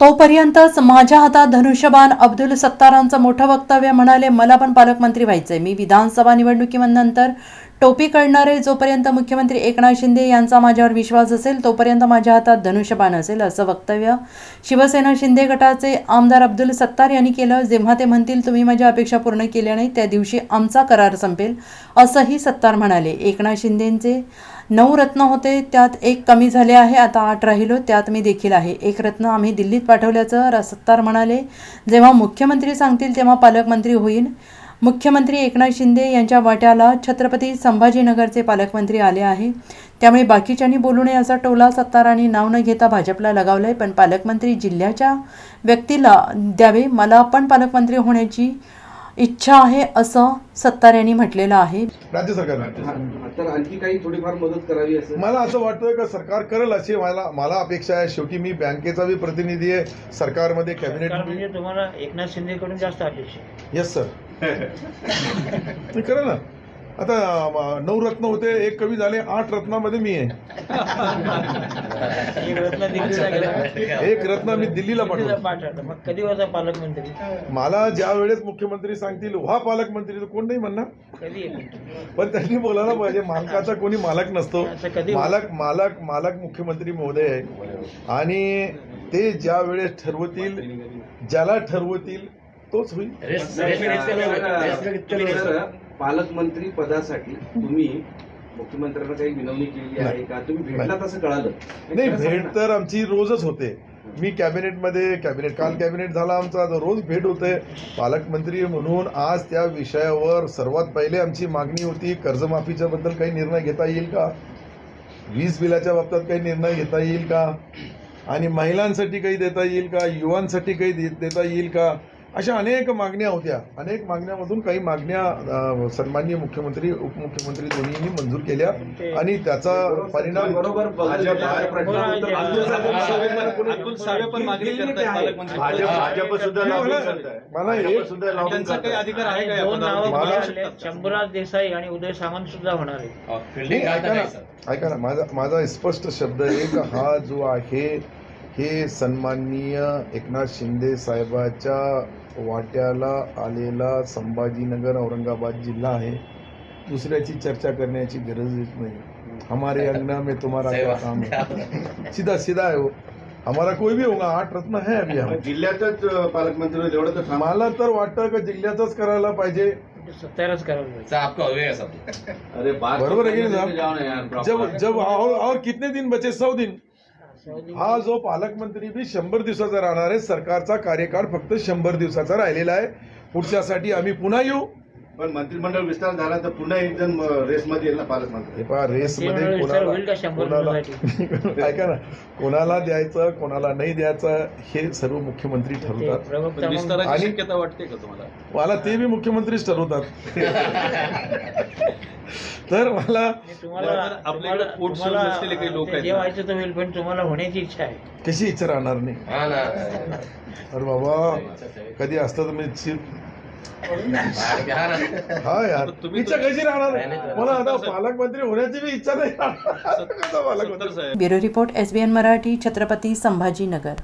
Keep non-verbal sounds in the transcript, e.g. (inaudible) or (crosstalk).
तोपर्यंतच माझ्या हातात धनुष्यबाण अब्दुल सत्तारांचं मोठं वक्तव्य म्हणाले मला पण पालकमंत्री व्हायचंय. मी विधानसभा निवडणुकीनंतर टोपी काढणारे जोपर्यंत मुख्यमंत्री एकनाथ शिंदे यांचा माझ्यावर विश्वास असेल तोपर्यंत माझ्या हातात धनुष्यबाण असेल असं वक्तव्य शिवसेना शिंदे गटाचे आमदार अब्दुल सत्तार यांनी केलं. जेव्हा ते म्हणतील तुम्ही माझ्या अपेक्षा पूर्ण केल्या नाही त्या दिवशी आमचा करार संपेल असंही सत्तार म्हणाले. एकनाथ शिंदेंचे नऊ रत्न होते त्यात एक कमी झाले आहे आता आठ राहिलो त्यात मी देखील आहे. एक रत्न आम्ही दिल्लीत पाठवल्याचं सत्तार म्हणाले. जेव्हा मुख्यमंत्री सांगतील तेव्हा पालकमंत्री होईल. मुख्यमंत्री एकनाथ शिंदे यांच्या वाट्याला छत्रपती संभाजीनगरचे पालकमंत्री आले आहे. त्यामुळे बाकीच्यांनी बोलू नये असा टोला सत्तारांनी नाव न घेता भाजपला लगावलाय पण पालकमंत्री जिल्ह्याच्या व्यक्तीला द्यावे मला पण पालकमंत्री होण्याची इच्छा आहे असं सत्तार यांनी म्हटलेलं आहे. राज्य सरकारने हा, तर आणखी काही थोडीफार मदत करावी असं. मला असं वाटतंय का सरकार करेल अशी मला मला अपेक्षा आहे. शेवटी मी बँकेचा बी प्रतिनिधी आहे. सरकारमध्ये कॅबिनेट तुम्हाला एकनाथ शिंदेकडून जास्त अपेक्षा. येस सर (laughs) मी करेल ना. आता नऊ रत्न होते एक कवी झाले आठ रत्नामध्ये मी आहे. एक रत्न मी दिल्लीला पाठवलं मग कधी होता पालकमंत्री मला ज्या वेळेस मुख्यमंत्री सांगतील व्हा पालकमंत्री तर कोण नाही म्हणणार? पण त्यांनी बोलायला पाहिजे मालकाचा कोणी मालक नसतो. मालक मालक मालक मुख्यमंत्री महोदय आहे. आणि ते ज्या वेळेस ठरवतील ज्याला ठरवतील तोच होईल. तर पालकमंत्री पदासाठी तुम्ही मुख्यमंत्र्यांना काही विनवणी केली आहे का? तुम्ही भेटला तसं कळालं. नाही भेट तर आमची रोजच होते. मी कॅबिनेटमध्ये कॅबिनेट काल कॅबिनेट झाला आमचा रोज भेट होते. पालकमंत्री म्हणून आज त्या विषयावर सर्वात पहिले आमची मागणी होती कर्जमाफीच्या बद्दल काही निर्णय घेता येईल का? वीज बिलाच्या बाबतीत काही निर्णय घेता येईल का? आणि महिलांसाठी काही देता येईल का? युवांसाठी काही देता येईल का? अशा अनेक मागण्या होत्या. अनेक मागण्यामधून काही मागण्या सन्माननीय मुख्यमंत्री उपमुख्यमंत्री दोन्हींनी मंजूर केल्या आणि त्याचा परिणाम बरोबर मला- सुद्धा शंभूराज देसाई आणि उदय सामंत सुद्धा होणार आहे नाही, ऐका ना. ऐका ना. माझा माझा स्पष्ट शब्द आहे का? हा जो आहे हे सन्माननीय एकनाथ शिंदे साहेबाच्या वाट्याला आलेला संभाजीनगर औरंगाबाद जिल्हा आहे. दुसऱ्याची चर्चा करण्याची गरजच नाही. हमारे अंगना में तुम्हारा क्या काम है? सीधा सीधा है वो. हमारा कोई भी होगा आठ रत्न है अभी हम. जिल्ह्यातच पालकमंत्री होईल, एवढं तर थांबा. मला तर वाटतं का जिल्ह्यातच करायला पाहिजे. हो सब. अरे बात बरोबर है कि नहीं साहब? proper. जब जब और, और कितने दिन बचे? सौ दिन. हा जो पालकमंत्री बी शंभर दिवसाचा राहणार आहे सरकारचा कार्यकाळ फक्त शंभर दिवसाचा राहिलेला आहे. पुढच्यासाठी आम्ही पुन्हा येऊ. पण मंत्रिमंडळ विस्तार झाला तर पुन्हा एक जण रेसमध्ये येईल ना पालकमंत्री पहा रेस मध्ये मंत्रिमंडळ विस्तार होईल का कोणाला (laughs) ऐका ना कोणाला द्यायचं कोणाला नाही द्यायचं हे सर्व मुख्यमंत्री ठरवतात. विस्ताराची आणि- शक्यता वाटते का तुम्हाला? मला ते बी मुख्यमंत्रीच ठरवतात. (laughs) तर मला तुम्हाला आपल्याकडे पोट काही लोक आहेत तर होईल पण होण्याची इच्छा आहे. कशी इच्छा राहणार नाही? अरे बाबा कधी असतं तर मी हा यार. तुम्ही इच्छा कशी राहणार? मला आता पालकमंत्री होण्याची बी इच्छा नाही (laughs) bureau report SBN Marathi Chhatrapati Sambhajinagar.